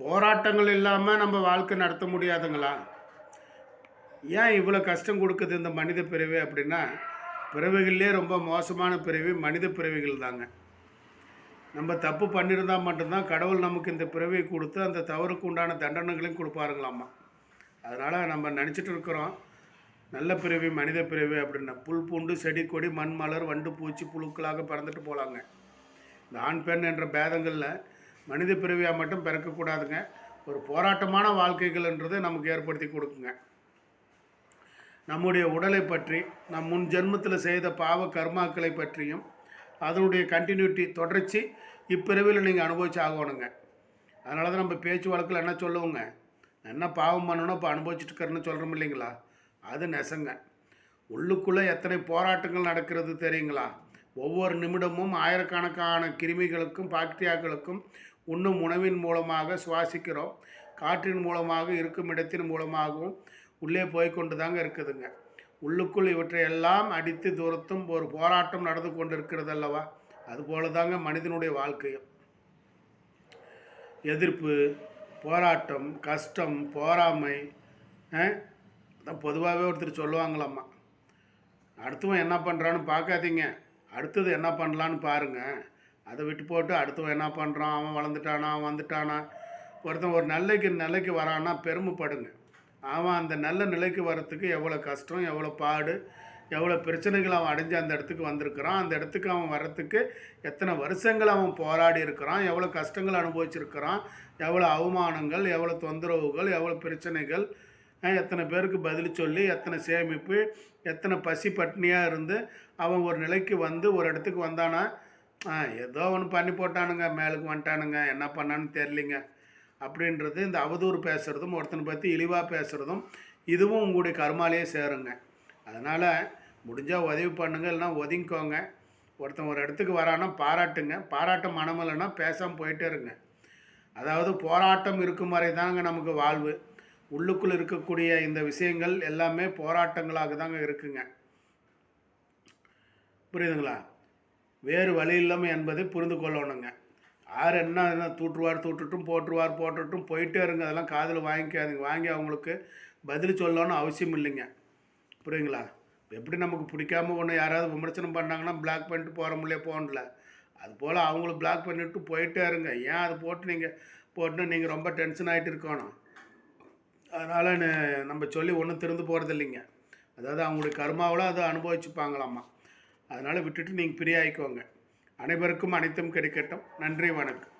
போராட்டங்கள் இல்லாமல் நம்ம வாழ்க்கை நடத்த முடியாதுங்களா? ஏன் இவ்வளோ கஷ்டம் கொடுக்குது இந்த மனித பிறவி அப்படின்னா பிறவிகள்லேயே ரொம்ப மோசமான பிறவி மனித பிறவிகள் தாங்க. நம்ம தப்பு பண்ணியிருந்தா மட்டும்தான் கடவுள் நமக்கு இந்த பிறவியை கொடுத்து அந்த தவறுக்கு உண்டான தண்டனைகளையும் கொடுப்பாருங்களாம்மா அதனால் நம்ம நினச்சிட்டு இருக்கிறோம் நல்ல பிறவி மனித பிறவி அப்படின்னா. புல் பூண்டு செடி கொடி மண் மலர் வண்டு பூச்சி புழுக்களாக பிறந்துட்டு போகலாங்க இந்த ஆண் பெண் என்ற பேதங்களில் மனித பிறவியாக மட்டும் பிறக்கக்கூடாதுங்க. ஒரு போராட்டமான வாழ்க்கைகள்ன்றது நமக்கு ஏற்படுத்தி கொடுக்குங்க. நம்முடைய உடலை பற்றி நம் முன் ஜென்மத்தில் செய்த பாவ கர்மாக்களை பற்றியும் அதனுடைய கண்டினியூட்டி தொடர்ச்சி இப்பிறவியில் நீங்கள் அனுபவிச்சு ஆகணுங்க அதனால தான் நம்ம பேச்சு வழக்கில் என்ன சொல்லுவோங்க? என்ன பாவம் பண்ணணும் இப்போ அனுபவிச்சுட்டுக்கறன்னு சொல்கிறோம் இல்லைங்களா? அது நெசங்க. உள்ளுக்குள்ளே எத்தனை போராட்டங்கள் நடக்கிறது தெரியுங்களா? ஒவ்வொரு நிமிடமும் ஆயிரக்கணக்கான கிருமிகளுக்கும் பாக்டீரியாக்களுக்கும் உண்ணும் உணவின் மூலமாக சுவாசிக்கிறோம். காற்றின் மூலமாக இருக்கும் இடத்தின் மூலமாகவும் உள்ளே போய் கொண்டு தாங்க இருக்குதுங்க. உள்ளுக்குள் இவற்றை எல்லாம் அடித்து துரத்தும் ஒரு போராட்டம் நடந்து கொண்டு இருக்கிறது அல்லவா அதுபோல தாங்க மனிதனுடைய வாழ்க்கையும். எதிர்ப்பு போராட்டம் கஷ்டம் போராமை பொதுவாகவே ஒருத்தர் சொல்லுவாங்களாம்மா. அடுத்தவன் என்ன பண்ணுறான்னு பார்க்காதீங்க. அடுத்தது என்ன பண்ணலான்னு பாருங்கள் அதை விட்டு போட்டு அடுத்தவன் என்ன பண்ணுறான் அவன் வளர்ந்துட்டானா? அவன் வந்துட்டானா? ஒருத்தன் ஒரு நிலைக்கு நிலைக்கு வரான்னா பெருமைப்படுங்க. அவன் அந்த நல்ல நிலைக்கு வர்றதுக்கு எவ்வளோ கஷ்டம் எவ்வளோ பாடு எவ்வளோ பிரச்சனைகள் அவன் அடைஞ்சு அந்த இடத்துக்கு வந்திருக்கிறான். அந்த இடத்துக்கு அவன் வர்றதுக்கு எத்தனை வருஷங்கள் அவன் போராடி இருக்கிறான் எவ்வளோ கஷ்டங்கள் அனுபவிச்சிருக்கிறான் எவ்வளோ அவமானங்கள் எவ்வளோ தொந்தரவுகள் எவ்வளோ பிரச்சனைகள் எத்தனை பேருக்கு பதில் சொல்லி எத்தனை சேமிப்பு எத்தனை பசி பட்னியாக இருந்து அவன் ஒரு நிலைக்கு வந்து ஒரு இடத்துக்கு வந்தானா ஆ, ஏதோ ஒன்று பண்ணி போட்டானுங்க மேலுக்கு வந்துட்டானுங்க என்ன பண்ணான்னு தெரிலிங்க அப்படின்றது இந்த அவதூறு பேசுகிறதும் ஒருத்தனை பற்றி இழிவாக பேசுகிறதும் இதுவும் உங்களுடைய கர்மாலேயே சேருங்க. அதனால் முடிஞ்சால் உதவி பண்ணுங்க இல்லைன்னா ஒதுங்கிக்கோங்க. ஒருத்தன் ஒரு இடத்துக்கு வரானா பாராட்டுங்க. பாராட்ட மனமில்லைன்னா பேசாமல் போயிட்டே இருங்க. அதாவது போராட்டம் இருக்கும் வரை தாங்க நமக்கு வாழ்வு. உள்ளுக்குள் இருக்கக்கூடிய இந்த விஷயங்கள் எல்லாமே போராட்டங்களாக தாங்க இருக்குங்க. புரியுதுங்களா? வேறு வழி இல்லாமல் என்பதை புரிந்து கொள்ளணுங்க. யார் என்ன என்ன தூற்றுவார் தூட்டுட்டும் போட்டுருவார் போட்டுட்டும் போயிட்டே இருங்க. அதெல்லாம் காதில் வாங்கிக்காதுங்க. வாங்கி அவங்களுக்கு பதில் சொல்லணும்னு அவசியம் இல்லைங்க. புரியுங்களா எப்படி நமக்கு பிடிக்காம ஒன்று யாராவது விமர்சனம் பண்ணாங்கன்னா பிளாக் பண்ணிட்டு போகிற முடியல போகணும்ல. அதுபோல் அவங்கள பிளாக் பண்ணிட்டு போயிட்டே இருங்க. ஏன் அதை போட்டு நீங்கள் போட்டு நீங்கள் ரொம்ப டென்ஷன் ஆகிட்டு இருக்கணும். அதனால் நம்ம சொல்லி ஒன்றும் திருந்து போகிறது இல்லைங்க அதாவது அவங்களுடைய கர்மாவில் அதை அனுபவிச்சுப்பாங்களாம்மா அதனால் விட்டுட்டு நீங்கள் ஃப்ரீ ஆகிக்கோங்க அனைவருக்கும் அனைத்தும் கிடைக்கட்டும். நன்றி வணக்கம்.